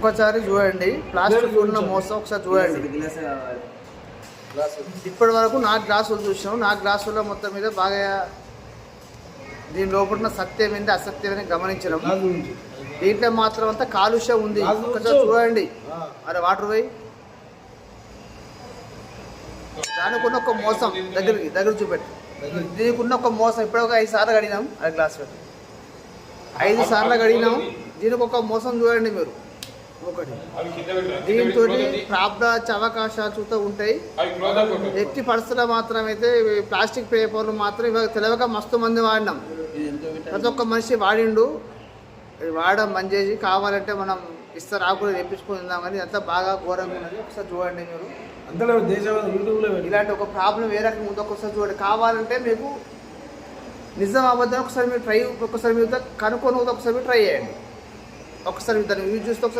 ఒక్కసారి చూడండి. ప్లాస్టిక్ ఉన్న మోసం ఒకసారి చూడండి. ఇప్పటి వరకు నాలుగు గ్లాసులు చూసాం నాలుగు గ్లాసుల మొత్తం మీద బాగా దీని లోపల సత్యం ఏంటి అసత్యం అని గమనించడం దీంట్లో మాత్రం అంతా కాలుష్యం ఉంది. ఒకసారి. చూడండి. అరే వాటర్ పోయి. దానికి ఉన్న ఒక మోసం. దగ్గరికి దగ్గర చూపెట్టు. దీనికి ఉన్న ఒక మోసం. ఇప్పుడే ఒక ఐదు సార్లు కడిగినాం. అది గ్లాస్ పెట్టు ఐదు సార్లు కడిగినాం. దీనికి ఒక మోసం చూడండి మీరు. ఒకటి. దీంతో ప్రాబ్లం వచ్చే అవకాశాలు చూస్తూ ఉంటాయి. ఎట్టి పరిస్థితుల్లో మాత్రం అయితే ప్లాస్టిక్ పేపర్లు మాత్రం ఇవాళ తెలియక మస్తు మంది వాడినాం. ప్రతి ఒక్క మనిషి వాడిండు. వాడడం బంద్ చేసి కావాలంటే మనం ఇస్తారు ఆకులు తెప్పించుకొని తిందాం కానీ ఇదంతా బాగా ఘోరంగా ఉన్నది. ఒకసారి చూడండి మీరు. పెట్టి. ఇలాంటి ఒక ప్రాబ్లం ఏ రకంగా ఉందో ఒకసారి చూడండి. కావాలంటే మీకు నిజం అబద్ధం ఒకసారి మీరు ట్రై ఒకసారి మీరు కనుక్కొని ఒకసారి మీరు ట్రై చేయండి. ఒకసారి మీరు దాన్ని యూజ్ చేస్తే ఒకసారి